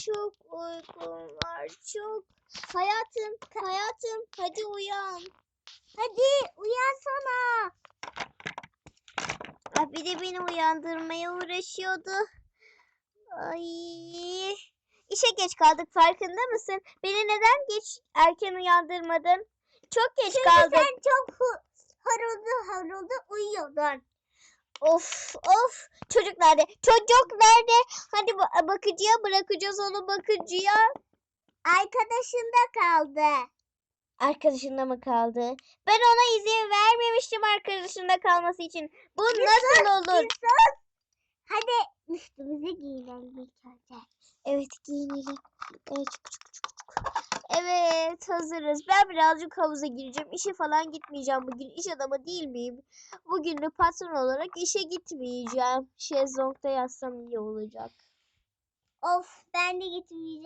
çok uykum var çok. Hayatım, hayatım hadi uyan. Hadi uyansana. Ah, bir de beni uyandırmaya uğraşıyordu. Ay. İşe geç kaldık farkında mısın? Beni neden geç erken uyandırmadın? Çok geç kaldık. sen çok harıldı harıldı uyuyordun. Of of çocuk nerede? Çocuk nerede? Hadi ba- bakıcıya bırakacağız onu bakıcıya. Arkadaşında kaldı. Arkadaşında mı kaldı? Ben ona izin vermemiştim arkadaşında kalması için. Bu nasıl olur? Hadi üstümüzü giyinelim. Evet giyinelim. Evet, çık, çık, çık. Evet hazırız. Ben birazcık havuza gireceğim. İşe falan gitmeyeceğim bugün. İş adamı değil miyim? Bugün de patron olarak işe gitmeyeceğim. Şezlong'da yatsam iyi olacak. Of ben de gitmeyeceğim.